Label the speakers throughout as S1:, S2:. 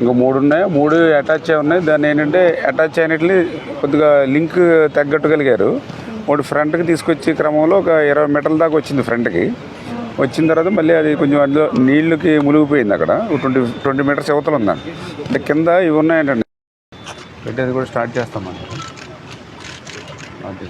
S1: ఇంకా మూడు ఉన్నాయి. మూడు అటాచ్ అయి ఉన్నాయి. దాన్ని ఏంటంటే అటాచ్ అయినట్లు కొద్దిగా లింక్ తగ్గట్టుగలిగారు. ఒకటి ఫ్రంట్కి తీసుకొచ్చే క్రమంలో ఒక ఇరవై మీటర్ల దాకా వచ్చింది ఫ్రంట్కి వచ్చిన తర్వాత మళ్ళీ అది కొంచెం అందులో నీళ్ళకి మునిగిపోయింది అక్కడ. ట్వంటీ ట్వంటీ మీటర్స్ యువతలు ఉందండి అంటే కింద ఇవి ఉన్నాయంటండి. పెట్టేది కూడా స్టార్ట్ చేస్తామండి అది.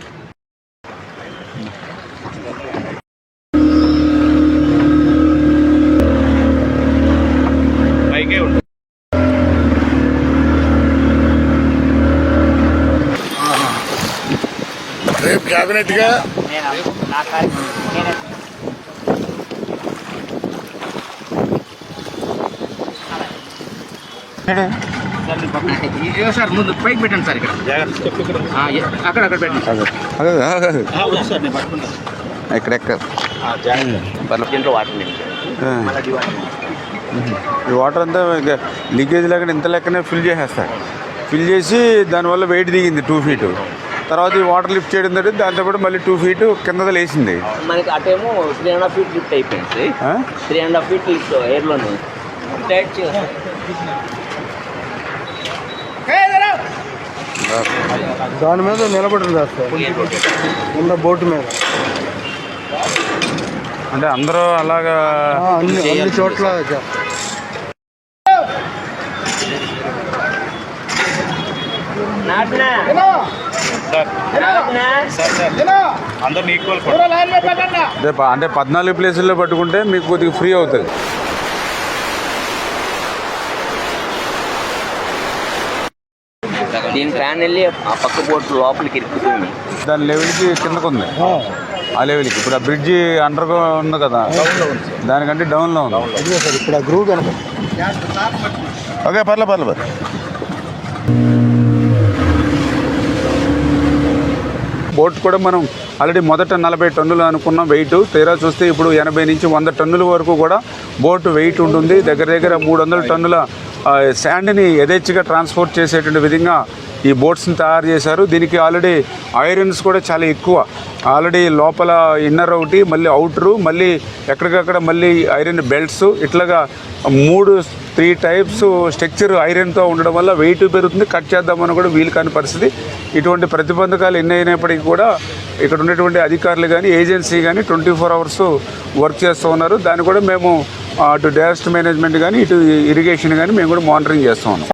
S2: రేపు క్యాబినెట్గా
S3: ఇదిగో సార్ ముందు పైకి పెట్టండి సార్ ఇక్కడ. అక్కడ అక్కడ పెట్టండి.
S1: అదే. ఎక్కడెక్కడ. ఈ వాటర్ అంతా లీకేజ్ లేకుండా ఇంత లెక్కనే ఫిల్ చేసేస్తారు. ఫిల్ చేసి దానివల్ల వెయిట్ దిగింది టూ ఫీట్. తర్వాత ఈ వాటర్ లిఫ్ట్ చేయడం తోటి దాంతోపాటు మళ్ళీ టూ ఫీట్ కింద లేచింది.
S4: మనకి అటేమో three and half feet lift అయిపోయింది? Three and half feet lift ఎయిర్లోనే tight
S5: దాని మీద నిలబడి సార్. ఉన్న బోటు మీద.
S1: అంటే అందరూ అలాగా
S5: అన్ని చోట్ల
S1: అంటే పద్నాలుగు ప్లేసుల్లో పట్టుకుంటే మీకు కొద్దిగా ఫ్రీ అవుతుంది.
S4: దీని ఫ్యాన్ వెళ్ళి ఆ పక్క బోట్ లోపలికి ఇరుక్కుతుంది.
S1: దాని లెవెల్కి కిందకు ఉంది. ఆ. లెవెల్కి ఇప్పుడు ఆ బ్రిడ్జి అండర్ ఉంది కదా. దానికంటే డౌన్లో ఉంది.
S5: ఇప్పుడు ఆ గ్రూ కనుక
S2: ఓకే పర్లే పర్లే.
S1: బోట్ కూడా మనం ఆల్రెడీ మొదట నలభై టన్నులు అనుకున్న వెయిట్. తీరా చూస్తే ఇప్పుడు ఎనభై నుంచి వంద టన్నుల వరకు కూడా బోట్ వెయిట్ ఉంటుంది. దగ్గర దగ్గర మూడు వందల టన్నుల శాండ్ని యథేచ్ఛగా ట్రాన్స్పోర్ట్ చేసేటువంటి విధంగా ఈ బోట్స్ని తయారు చేశారు. దీనికి ఆల్రెడీ ఐరన్స్ కూడా చాలా ఎక్కువ. ఆల్రెడీ లోపల ఇన్నర్ ఒకటి మళ్ళీ అవుటరు మళ్ళీ ఎక్కడికక్కడ మళ్ళీ ఐరన్ బెల్ట్స్ ఇట్లాగా మూడు త్రీ టైప్స్ స్ట్రక్చర్ ఐరన్తో ఉండడం వల్ల వెయిట్ పెరుగుతుంది. కట్ చేద్దామని కూడా వీలు కాని పరిస్థితి. ఇటువంటి ప్రతిబంధకాలు ఎన్ని అయినప్పటికీ కూడా ఇక్కడ ఉన్నటువంటి అధికారులు కానీ ఏజెన్సీ కానీ ట్వంటీ ఫోర్ అవర్స్ వర్క్ చేస్తూ ఉన్నారు. దాన్ని కూడా మేము అటు డైరెస్ట్ మేనేజ్మెంట్ కానీ ఇటు ఇరిగేషన్ కానీ మేము కూడా మానిటరింగ్ చేస్తూ ఉన్నాం.